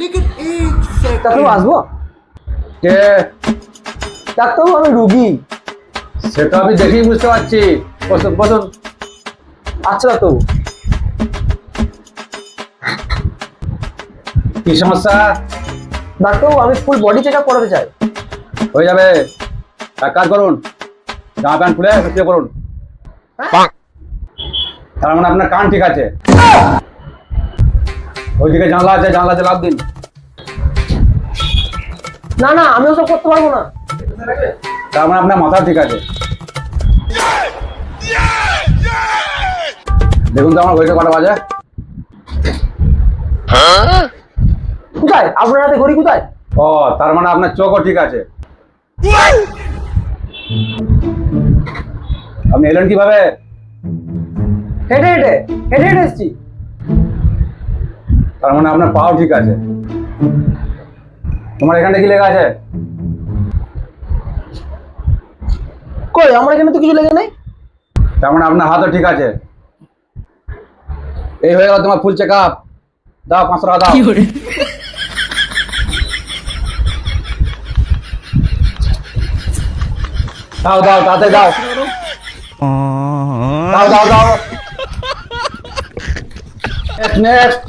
লেকিন এক সেকেন্ড আসব কে আমি সেটা আমি দেখেই বুঝতে পারছি। বসুন বসুন। আচ্ছা কি সমস্যা? ডাক্তারবাবু আমি ফুল বডি চেক আপ করাতে চাই। হয়ে যাবে। এক কাজ করুন জামা প্যান্ট খুলে করুন হ্যাঁ? তার মানে আপনার কান ঠিক আছে। ওইদিকে জানলা আছে জানলাতে লাভ দিন। না না আমি ওসব করতে পারব না। তার মানে আপনার মাথা ঠিক আছে। দেখুন তো আমার ঘড়িটা কটা বাজে। কোথায়? আপনার হাতে ঘড়ি কোথায়? ও তার মানে আপনার চোখও ঠিক আছে। আপনি এলেন কীভাবে? হেঁটে হেঁটে হেঁটে হেঁটে এসছি। তার মানে আপনার পাও ঠিক আছে। তোমার এখানে কি লেখা আছে? কই আমার এখানে তো কিছু লেগে নেই? তার মানে আপনার হাতও ঠিক আছে। এই হয়ে গেল তোমার ফুল চেক আপ দাও পাঁচশো টাকা দাও। দাও দাও তাড়াতাড়ি দাও। দাও দাও দাও। নেক্সট